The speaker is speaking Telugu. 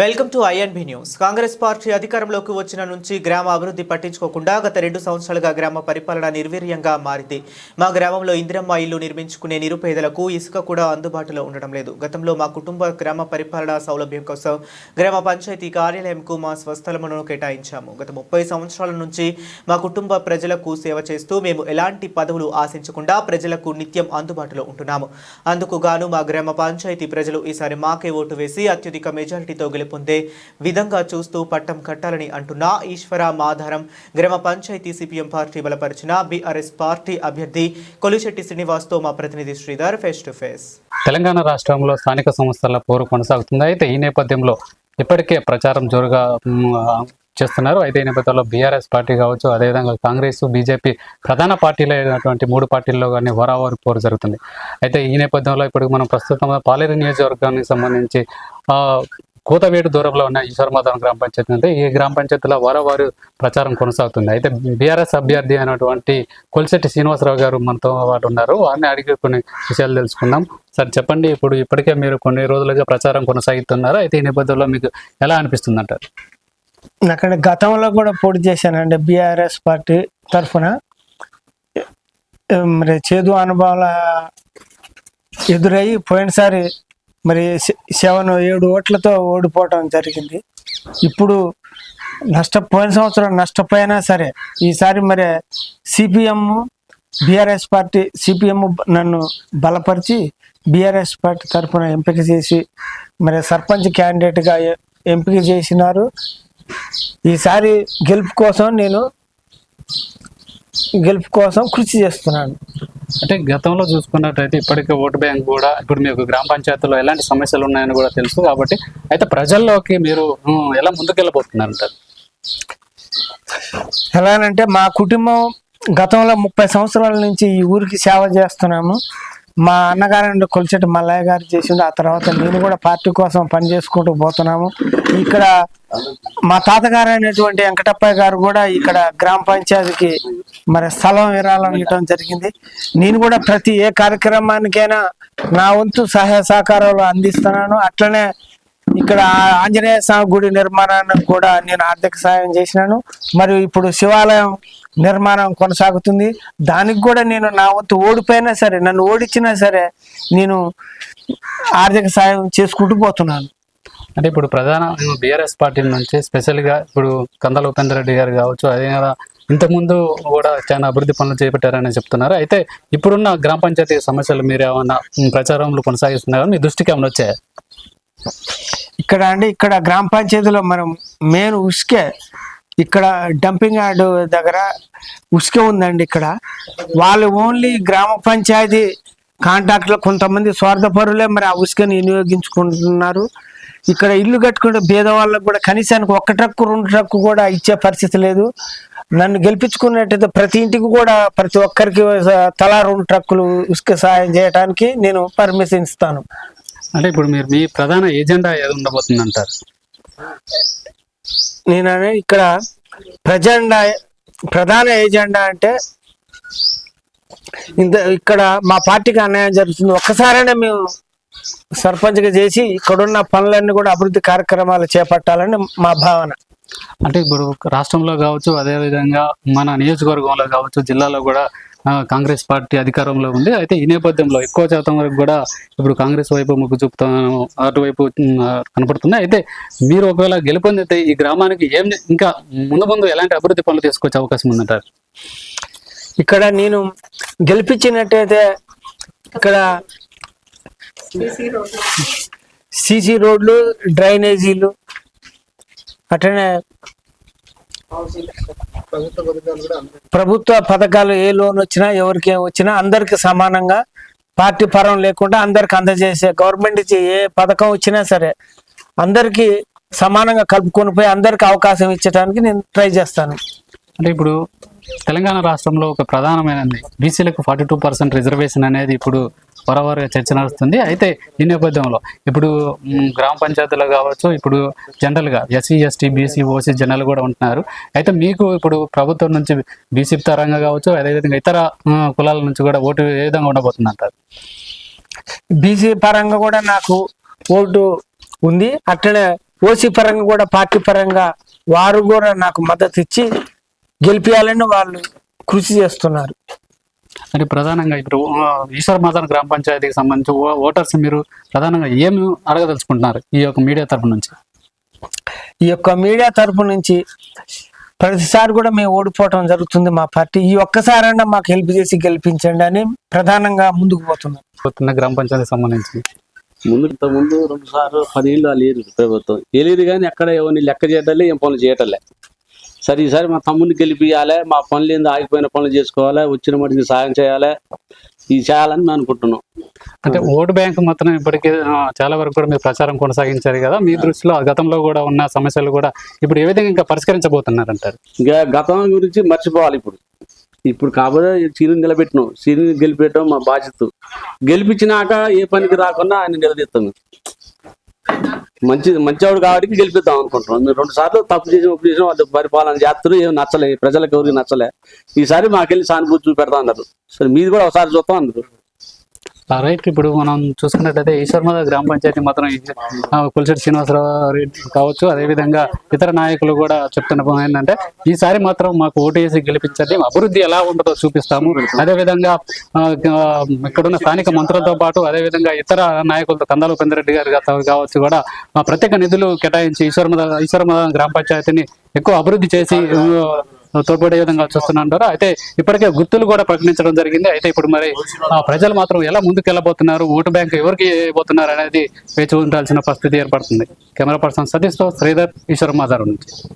Welcome to INB news. Congress party అధికారంలోకి వచ్చిన నుంచి గ్రామ అభివృద్ధి పట్టించుకోకుండా గత రెండు సంవత్సరాలుగా గ్రామ పరిపాలన నిర్వీర్యంగా మారింది. మా గ్రామంలో ఇందిరమ్మ ఇల్లు నిర్మించుకునే నిరుపేదలకు ఇసుక కూడా అందుబాటులో ఉండడం లేదు. గతంలో మా కుటుంబ గ్రామ పరిపాలన సౌలభ్యం కోసం గ్రామ పంచాయతీ కార్యాలయంకు మా స్వస్థలమును కేటాయించాము. గత ముప్పై సంవత్సరాల నుంచి మా కుటుంబ ప్రజలకు సేవ చేస్తూ మేము ఎలాంటి పదవులు ఆశించకుండా ప్రజలకు నిత్యం అందుబాటులో ఉంటున్నాము. అందుకు గాను మా గ్రామ పంచాయతీ ప్రజలు ఈసారి మాకే ఓటు వేసి అత్యధిక మెజారిటీతో పొందే విధంగా చూస్తూ పట్టం కట్టాలని అంటున్న ఈశ్వర మాధారం గ్రామ పంచాయతీ సిపిఎం పార్టీ బలపరిచిన బీఆర్ఎస్ పార్టీ అభ్యర్థి కొలిశెట్టి శ్రీనివాస్తో మా ప్రతినిధి Sridhar face to face Telangana రాష్ట్రంలో స్థానిక సంస్థల పోరు కొనసాగుతుంది. అయితే ఈ నేపథ్యంలో ఇప్పటికే ప్రచారం జోరుగా చేస్తున్నారు. అయితే ఈ నేపథ్యంలో బీఆర్ఎస్ పార్టీ కావచ్చు అదేవిధంగా కాంగ్రెస్ బీజేపీ ప్రధాన పార్టీలు అయినటువంటి మూడు పార్టీల్లో కానీ వరావరి పోరు జరుగుతుంది. అయితే ఈ నేపథ్యంలో ఇప్పుడు మనం ప్రస్తుతం పాలేరు నియోజకవర్గానికి సంబంధించి కూతవేడు దూరంలో ఉన్న ఈశ్వరమాధవరం గ్రామ పంచాయతీ అంటే ఈ గ్రామ పంచాయతీలో వారవారు ప్రచారం కొనసాగుతుంది. అయితే బీఆర్ఎస్ అభ్యర్థి అయినటువంటి కొలిశెట్టి శ్రీనివాసరావు గారు మనతో పాటు ఉన్నారు. వారిని అడిగి కొన్ని విషయాలు తెలుసుకుందాం. సార్ చెప్పండి ఇప్పుడు ఇప్పటికే మీరు కొన్ని రోజులుగా ప్రచారం కొనసాగుతున్నారు? అయితే ఈ నేపథ్యంలో మీకు ఎలా అనిపిస్తుంది అంటారు అక్కడ గతంలో కూడా పోటీ చేశానండి బీఆర్ఎస్ పార్టీ తరఫున. మరి చేదు అనుభవాల ఎదురయ్యి పోయినసారి మరి సె- సెవెన్ ఏడు ఓట్లతో ఓడిపోవటం జరిగింది. ఇప్పుడు నష్టపోయిన సంవత్సరం నష్టపోయినా సరే ఈసారి మరి సిపిఎం బీఆర్ఎస్ పార్టీ సిపిఎం నన్ను బలపరిచి బీఆర్ఎస్ పార్టీ తరఫున ఎంపిక చేసి మరి సర్పంచ్ క్యాండిడేట్గా ఎంపిక చేసినారు. ఈసారి గెలుపు కోసం నేను గెలుపు కోసం కృషి చేస్తున్నాను అంటే గతంలో చూసుకున్నట్టయితే ఇప్పటికే ఓటు బ్యాంక్ కూడా ఇప్పుడు మీకు గ్రామ పంచాయతీలో ఎలాంటి సమస్యలు ఉన్నాయని కూడా తెలుసు కాబట్టి అయితే ప్రజల్లోకి మీరు ఎలా ముందుకెళ్ళబోతున్నారు అంటారు ఎలానంటే మా కుటుంబం గతంలో ముప్పై సంవత్సరాల నుంచి ఈ ఊరికి సేవ చేస్తున్నాము. మా అన్నగారు కొలిచెట్టు మల్లయ్య గారు చేసిండు ఆ తర్వాత నేను కూడా పార్టీ కోసం పని చేసుకుంటూ పోతున్నాము. ఇక్కడ మా తాతగారు అయినటువంటి వెంకటప్పయ్య గారు కూడా ఇక్కడ గ్రామ పంచాయతీకి మరి స్థలం విరాళం ఇవ్వడం జరిగింది. నేను కూడా ప్రతి ఏ కార్యక్రమానికైనా నా వంతు సహాయ సహకారాలు అందిస్తున్నాను. అట్లనే ఇక్కడ ఆంజనేయ స్వామి గుడి నిర్మాణానికి కూడా నేను ఆర్థిక సహాయం చేసినాను. మరియు ఇప్పుడు శివాలయం నిర్మాణం కొనసాగుతుంది. దానికి కూడా నేను నా వంతు ఓడిపోయినా సరే నన్ను ఓడించినా సరే నేను ఆర్థిక సాయం చేసుకుంటూ పోతున్నాను. అంటే ఇప్పుడు ప్రధాన బీఆర్ఎస్ పార్టీ నుంచి స్పెషల్గా ఇప్పుడు కందల ఉపేందర్ రెడ్డి గారు కావచ్చు అదే కదా ఇంతకుముందు కూడా చాలా అభివృద్ధి పనులు చేపట్టారని చెప్తున్నారు. అయితే ఇప్పుడున్న గ్రామ పంచాయతీ సమస్యలు మీరు ఏమన్నా ప్రచారంలో కొనసాగిస్తున్నారా మీ దృష్టికి ఏమైనా వచ్చాయి? ఇక్కడ అండి ఇక్కడ గ్రామ పంచాయతీలో మనం మెయిన్ ఉసుకే ఇక్కడ డంపింగ్ యార్డ్ దగ్గర ఉసుకే ఉందండి ఇక్కడ. వాళ్ళు ఓన్లీ గ్రామ పంచాయతీ కాంట్రాక్ట్లో కొంతమంది స్వార్థపరులే మరి ఆ ఉసుకని వినియోగించుకుంటున్నారు. ఇక్కడ ఇల్లు కట్టుకుంటే పేదవాళ్ళకు కూడా కనీసానికి ఒక్క ట్రక్కు రెండు ట్రక్కు కూడా ఇచ్చే పరిస్థితి లేదు. నన్ను గెలిపించుకున్నట్టయితే ప్రతి ఇంటికి కూడా ప్రతి ఒక్కరికి తలా రెండు ట్రక్కులు ఉసుక సాయం చేయడానికి నేను పర్మిషన్ ఇస్తాను. అంటే ఇప్పుడు మీరు మీ ప్రధాన ఏజెండా ఏది ఉండబోతుంది అంటారు నేను అనేది ఇక్కడ ప్రజెండా ప్రధాన ఏజెండా అంటే ఇంత ఇక్కడ మా పార్టీకి అన్యాయం జరుగుతుంది. ఒక్కసారైనా మేము సర్పంచ్గా చేసి ఇక్కడున్న పనులన్నీ కూడా అభివృద్ధి కార్యక్రమాలు చేపట్టాలని మా భావన. అంటే ఇప్పుడు రాష్ట్రంలో కావచ్చు అదే విధంగా మన నియోజకవర్గంలో కావచ్చు జిల్లాలో కూడా కాంగ్రెస్ పార్టీ అధికారంలో ఉంది. అయితే ఈ నేపథ్యంలో ఎక్కువ శాతం వరకు కూడా ఇప్పుడు కాంగ్రెస్ వైపు మొగ్గు చూపుతాను అటువైపు కనపడుతుంది అయితే మీరు ఒకవేళ గెలుపొందితే ఈ గ్రామానికి ఏం ఇంకా ముందు ముందు ఎలాంటి అభివృద్ధి పనులు తీసుకొచ్చే అవకాశం ఉందంటారు? ఇక్కడ నేను గెలిపించినట్టయితే ఇక్కడ సీసీ రోడ్లు డ్రైనేజీలు అట్లనే ప్రభుత్వ పథకాలు ఏ లోన్ వచ్చినా ఎవరికి ఏం వచ్చినా అందరికి సమానంగా పార్టీ పరం లేకుండా అందరికి అందజేసే గవర్నమెంట్ ఇచ్చే ఏ పథకం వచ్చినా సరే అందరికి సమానంగా కలుపుకొని పోయి అందరికి అవకాశం ఇచ్చడానికి నేను ట్రై చేస్తాను. అంటే ఇప్పుడు తెలంగాణ రాష్ట్రంలో ఒక ప్రధానమైనది బీసీలకు ఫార్టీ టూ పర్సెంట్ రిజర్వేషన్ అనేది ఇప్పుడు వారవారుగా చర్చ నడుస్తుంది. అయితే ఈ నేపథ్యంలో ఇప్పుడు గ్రామ పంచాయతీలో కావచ్చు ఇప్పుడు జనరల్గా SC ST BC OC general కూడా ఉంటున్నారు. అయితే మీకు ఇప్పుడు ప్రభుత్వం నుంచి బీసీ తరంగా కావచ్చు అదేవిధంగా ఇతర కులాల నుంచి కూడా ఓటు ఏ విధంగా ఉండబోతుంది అంటారు బీసీ పరంగా కూడా నాకు ఓటు ఉంది. అట్లనే ఓసీ పరంగా కూడా పార్టీ పరంగా వారు కూడా నాకు మద్దతు ఇచ్చి గెలిపించాలని వాళ్ళు కృషి చేస్తున్నారు. అంటే ప్రధానంగా ఇప్పుడు ఈశ్వర్ మాదాన్ గ్రామ పంచాయతీకి సంబంధించి ఓటర్స్ మీరు ప్రధానంగా ఏమి అడగదలుచుకుంటున్నారు ఈ యొక్క మీడియా తరపు నుంచి? ఈ యొక్క మీడియా తరపు నుంచి ప్రతిసారి కూడా మేము ఓడిపోవటం జరుగుతుంది మా పార్టీ. ఈ ఒక్కసారైనా మాకు హెల్ప్ చేసి గెలిపించండి అని ప్రధానంగా ముందుకు పోతున్నాం. పోతున్న గ్రామ పంచాయతీకి సంబంధించి? ముందు ఇంత ముందు రెండు సార్లు పదేళ్ళు లేరు ప్రభుత్వం. ఏలేదు కానీ ఎక్కడ ఎవరిని లెక్క చేయటలే ఏం పనులు చేయటలే సరే ఈసారి మా తమ్ముడిని గెలిపియాలి మా పనులు ఏందో ఆగిపోయిన పనులు చేసుకోవాలి వచ్చిన మటుకి సాయం చేయాలి ఇది చేయాలని మేము అనుకుంటున్నాం. అంటే ఓటు బ్యాంక్ మొత్తం ఇప్పటికీ చాలా వరకు కూడా మీరు ప్రచారం కొనసాగించారు కదా మీ దృష్టిలో గతంలో కూడా ఉన్న సమస్యలు కూడా ఇప్పుడు ఏ విధంగా ఇంకా పరిష్కరించబోతున్నారు అంటారు ఇంకా గతం గురించి మర్చిపోవాలి ఇప్పుడు. ఇప్పుడు కాబోయే సీనిని నిలబెట్టినాం సీనిని గెలిపెట్టడం మా బాధ్యత. గెలిపించినాక ఏ పనికి రాకుండా ఆయన నిలదీస్తాం మంచి మంచివాడు కాబట్టి గెలిపిద్దాం అనుకుంటున్నాం. మీరు రెండు సార్లు తప్పు చేసి ఒప్పు చేసిన వాళ్ళు పరిపాలన చేస్తారు ఏం నచ్చలే ప్రజలకు ఎవరికి నచ్చలే. ఈసారి మాకెళ్ళి సానుభూతి చూపెడతా అన్నారు. సరే మీది కూడా ఒకసారి చూస్తాం అన్నారు. రైట్ ఇప్పుడు మనం చూసుకున్నట్లయితే ఈశ్వర్మద గ్రామ పంచాయతీ మాత్రం ఈ- పులిశెట్టి శ్రీనివాసరావు రెడ్డి కావచ్చు. అదేవిధంగా ఇతర నాయకులు కూడా చెప్తున్న ఏంటంటే ఈసారి మాత్రం మాకు ఓటు వేసి గెలిపించండి. అభివృద్ధి ఎలా ఉంటుందో చూపిస్తాము. అదేవిధంగా ఇక్కడున్న స్థానిక మంత్రులతో పాటు అదేవిధంగా ఇతర నాయకులతో కందాల ఉపేంద్రెడ్డి గారు కావచ్చు కూడా ప్రత్యేక నిధులు కేటాయించి ఈశ్వర్మద ఈశ్వర్మద గ్రామ పంచాయతీని ఎక్కువ అభివృద్ధి చేసి తోడ్పడే విధంగా చూస్తున్నారు అయితే ఇప్పటికే గుర్తులు కూడా ప్రకటించడం జరిగింది. అయితే ఇప్పుడు మరి ఆ, ప్రజలు మాత్రం ఎలా ముందుకు వెళ్ళబోతున్నారు ఓటు బ్యాంక్ ఎవరికి పోతున్నారు అనేది వేచి ఉండాల్సిన పరిస్థితి ఏర్పడుతుంది. కెమెరా పర్సన్ సతీష్తో శ్రీధర్ ఈశ్వర్ మాధారు నుంచి.